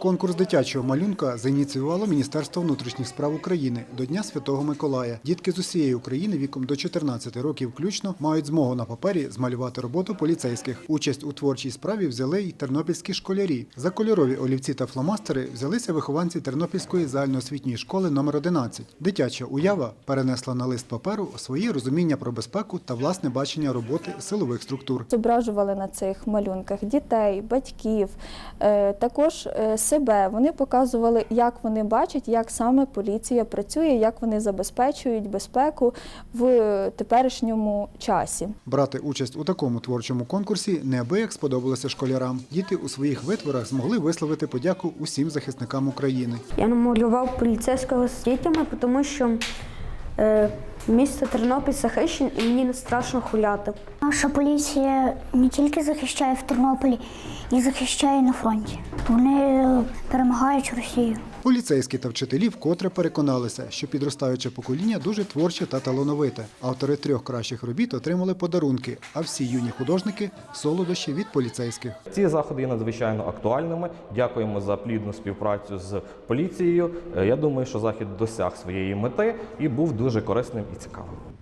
Конкурс дитячого малюнка зaiніціювало Міністерство внутрішніх справ України до Дня Святого Миколая. Дітки з усієї України віком до 14 років включно мають змогу на папері змалювати роботу поліцейських. Участь у творчій справі взяли й тернопільські школярі. За кольорові олівці та фломастери взялися вихованці Тернопільської загальноосвітньої школи номер 11. Дитяча уява перенесла на лист паперу свої розуміння про безпеку та власне бачення роботи силових структур. Зображували на цих малюнках дітей, батьків, е, також е, себе. Вони показували, як вони бачать, як саме поліція працює, як вони забезпечують безпеку в теперішньому часі. Брати участь у такому творчому конкурсі неабияк сподобалося школярам. Діти у своїх витворах змогли висловити подяку усім захисникам України. Я намалював поліцейського з дітьми, тому що е, місто Тернопіль захищене і мені не страшно хуляти. Наша поліція не тільки захищає в Тернополі, і захищає на фронті. Вони е, перемагають Росію. Поліцейські та вчителі вкотре переконалися, що підростаюче покоління дуже творче та талановите. Автори трьох кращих робіт отримали подарунки, а всі юні художники солодощі від поліцейських. Ці заходи є надзвичайно актуальними. Дякуємо за плідну співпрацю з поліцією. Е, Я думаю, що захід досяг своєї мети і був дуже корисним і цікавим.